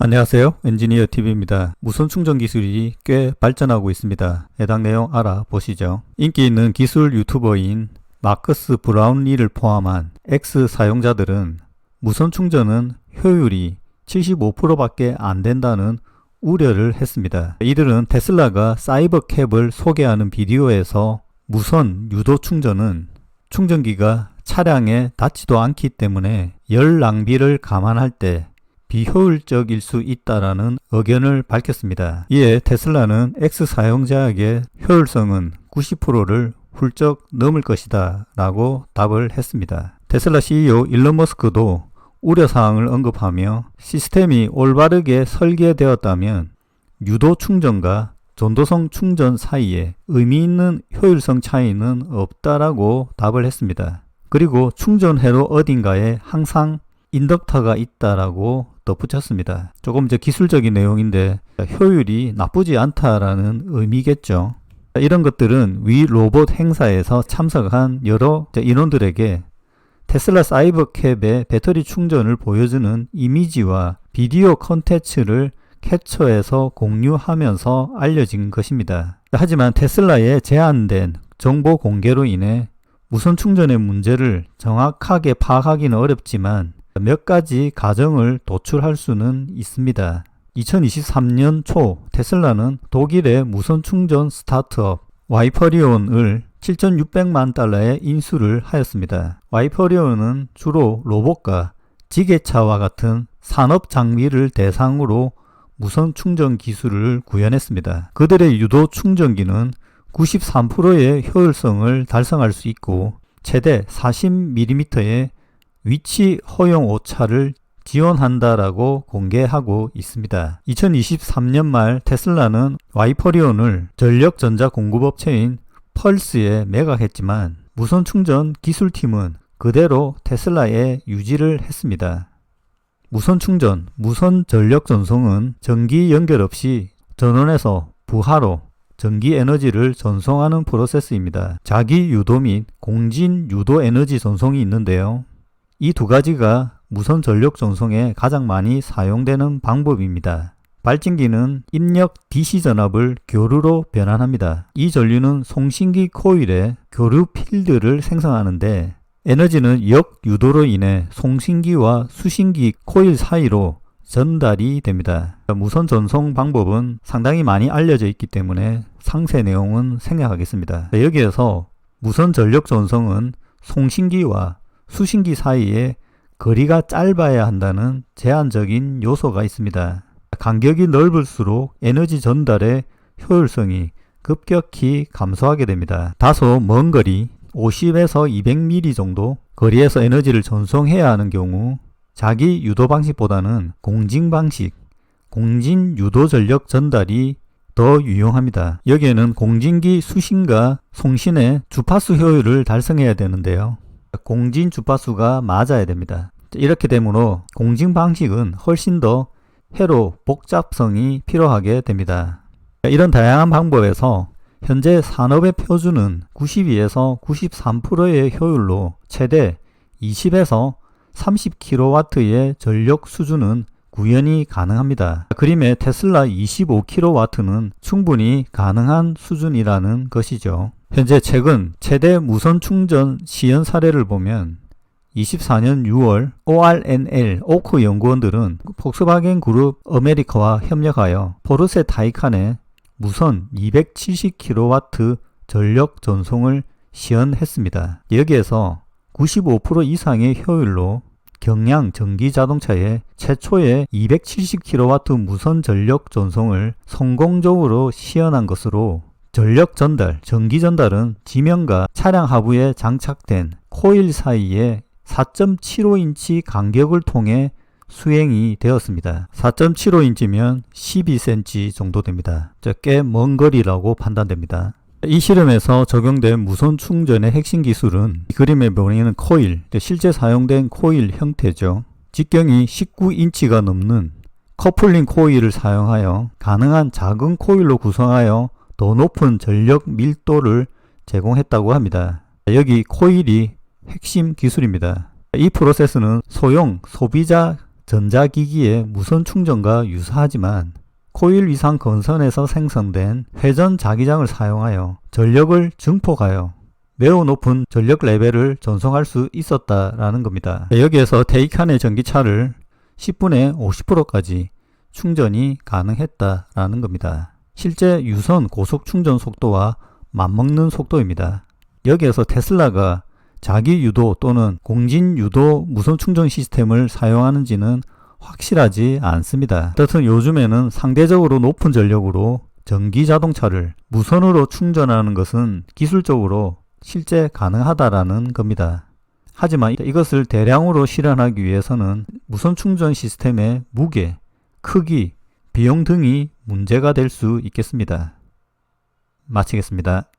안녕하세요. 엔지니어 TV입니다. 무선 충전 기술이 꽤 발전하고 있습니다. 해당 내용 알아보시죠. 인기 있는 기술 유튜버인 마커스 브라운리를 포함한 X 사용자들은 무선 충전은 효율이 75%밖에 안 된다는 우려를 했습니다. 이들은 테슬라가 사이버캡을 소개하는 비디오에서 무선 유도 충전은 충전기가 차량에 닿지도 않기 때문에 열 낭비를 감안할 때 비효율적일 수 있다라는 의견을 밝혔습니다. 이에 테슬라는 X 사용자에게 효율성은 90%를 훌쩍 넘을 것이다 라고 답을 했습니다. 테슬라 CEO 일론 머스크도 우려사항을 언급하며 시스템이 올바르게 설계되었다면 유도 충전과 전도성 충전 사이에 의미 있는 효율성 차이는 없다라고 답을 했습니다. 그리고 충전회로 어딘가에 항상 인덕터가 있다라고 덧붙였습니다. 조금 이제 기술적인 내용인데 효율이 나쁘지 않다라는 의미겠죠. 이런 것들은 위 로봇 행사에서 참석한 여러 인원들에게 테슬라 사이버캡의 배터리 충전을 보여주는 이미지와 비디오 컨텐츠를 캡처해서 공유하면서 알려진 것입니다. 하지만 테슬라의 제한된 정보 공개로 인해 무선 충전의 문제를 정확하게 파악하기는 어렵지만 몇 가지 가정을 도출할 수는 있습니다. 2023년 초 테슬라는 독일의 무선 충전 스타트업 와이퍼리온을 7,600만 달러에 인수를 하였습니다. 와이퍼리온은 주로 로봇과 지게차와 같은 산업 장비를 대상으로 무선 충전 기술을 구현했습니다. 그들의 유도 충전기는 93%의 효율성을 달성할 수 있고 최대 40mm의 위치 허용 오차를 지원한다라고 공개하고 있습니다. 2023년 말 테슬라는 와이퍼리온을 전력전자 공급업체인 펄스에 매각했지만 무선 충전 기술팀은 그대로 테슬라에 유지를 했습니다. 무선 충전, 무선 전력 전송은 전기 연결 없이 전원에서 부하로 전기 에너지를 전송하는 프로세스입니다. 자기 유도 및 공진 유도 에너지 전송이 있는데요. 이 두 가지가 무선 전력 전송에 가장 많이 사용되는 방법입니다. 발진기는 입력 DC 전압을 교류로 변환합니다. 이 전류는 송신기 코일에 교류 필드를 생성하는데 에너지는 역유도로 인해 송신기와 수신기 코일 사이로 전달이 됩니다. 무선 전송 방법은 상당히 많이 알려져 있기 때문에 상세 내용은 생략하겠습니다. 여기에서 무선 전력 전송은 송신기와 수신기 사이에 거리가 짧아야 한다는 제한적인 요소가 있습니다. 간격이 넓을수록 에너지 전달의 효율성이 급격히 감소하게 됩니다. 다소 먼 거리 50에서 200mm 정도 거리에서 에너지를 전송해야 하는 경우 자기 유도 방식보다는 공진 방식, 공진 유도 전력 전달이 더 유용합니다. 여기에는 공진기 수신과 송신의 주파수 효율을 달성해야 되는데요. 공진 주파수가 맞아야 됩니다. 이렇게 되므로 공진 방식은 훨씬 더 해로 복잡성이 필요하게 됩니다. 이런 다양한 방법에서 현재 산업의 표준은 92에서 93%의 효율로 최대 20에서 30kW의 전력 수준은 구현이 가능합니다. 그림의 테슬라 25kW는 충분히 가능한 수준이라는 것이죠. 현재 최근 최대 무선 충전 시연 사례를 보면 24년 6월 ORNL 오크 연구원들은 폭스바겐 그룹 아메리카와 협력하여 포르쉐 타이칸의 무선 270kW 전력 전송을 시연했습니다. 여기에서 95% 이상의 효율로 경량 전기 자동차의 최초의 270kW 무선 전력 전송을 성공적으로 시연한 것으로 전력 전달, 전기 전달은 지면과 차량 하부에 장착된 코일 사이에 4.75인치 간격을 통해 수행이 되었습니다. 4.75인치면 12cm 정도 됩니다. 꽤 먼 거리라고 판단됩니다. 이 실험에서 적용된 무선 충전의 핵심 기술은 이 그림에 보이는 코일, 실제 사용된 코일 형태죠. 직경이 19인치가 넘는 커플링 코일을 사용하여 가능한 작은 코일로 구성하여 더 높은 전력 밀도를 제공했다고 합니다. 여기 코일이 핵심 기술입니다. 이 프로세스는 소형 소비자 전자기기의 무선 충전과 유사하지만 코일 위상 건선에서 생성된 회전 자기장을 사용하여 전력을 증폭하여 매우 높은 전력 레벨을 전송할 수 있었다라는 겁니다. 여기에서 테이칸의 전기차를 10분에 50%까지 충전이 가능했다라는 겁니다. 실제 유선 고속 충전 속도와 맞먹는 속도입니다. 여기에서 테슬라가 자기 유도 또는 공진 유도 무선 충전 시스템을 사용하는지는 확실하지 않습니다. 어쨌든 요즘에는 상대적으로 높은 전력으로 전기 자동차를 무선으로 충전하는 것은 기술적으로 실제 가능하다라는 겁니다. 하지만 이것을 대량으로 실현하기 위해서는 무선 충전 시스템의 무게, 크기, 비용 등이 문제가 될 수 있겠습니다. 마치겠습니다.